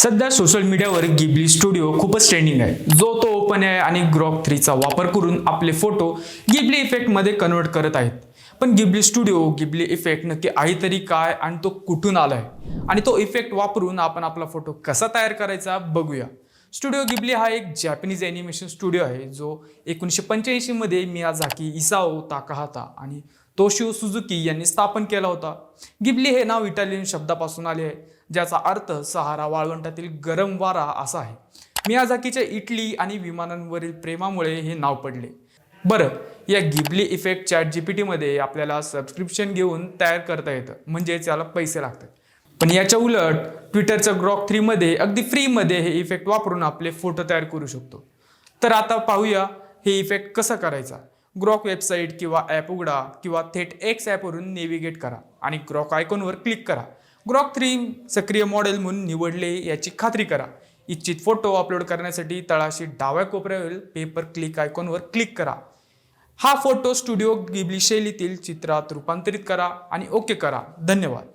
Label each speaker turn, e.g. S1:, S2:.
S1: सध्या सोशल मीडियावर Ghibli studio खूपच ट्रेंडिंग आहे. जो तो ओपन आहे आणि ग्रॉक थ्रीचा वापर करून आपले फोटो गिबली इफेक्टमध्ये कन्वर्ट करत आहेत. पण गिबली स्टुडिओ गिबली इफेक्ट नक्की आहे तरी काय आणि तो कुठून आलाय? आणि तो इफेक्ट वापरून आपण आपला फोटो कसा तयार करायचा बघूया. स्टुडिओ गिबली हा एक जॅपनीज ॲनिमेशन स्टुडिओ आहे जो एकोणीसशे पंच्याऐंशीमध्ये मियाझाकी इसाओ ताकाहाता आणि तोशिओ सुझुकी यांनी स्थापन केला होता. गिबली हे नाव इटालियन शब्दापासून आले आहे. ज्याचा अर्थ सहारा वाळवंटातील गरम वारा असा आहे. मियाझाकीच्या इटली आणि विमानांवरील प्रेमामुळे हे नाव पडले. बरं या Ghibli effect chat G P टीमध्ये आपल्याला सबस्क्रिप्शन घेऊन तयार करता येतं. म्हणजेच याला पैसे लागतात. पण याच्या उलट ट्विटरच्या ग्रॉक थ्रीमध्ये अगदी फ्रीमध्ये हे इफेक्ट वापरून आपले फोटो तयार करू शकतो. तर आता पाहूया हे इफेक्ट कसा करायचा? ग्रॉक वेबसाईट किंवा ॲप उघडा किंवा थेट एक्स ॲपवरून नेव्हिगेट करा आणि ग्रॉक आयकॉनवर क्लिक करा. ग्रॉक थ्री सक्रिय मॉडेल म्हणून निवडले याची खात्री करा. इच्छित फोटो अपलोड करण्यासाठी तळाशी डाव्या कोपऱ्यावरील पेपर क्लिक आयकॉनवर क्लिक करा. हा फोटो स्टुडिओ गिबली शैलीतील चित्रात रूपांतरित करा आणि ओके करा. धन्यवाद.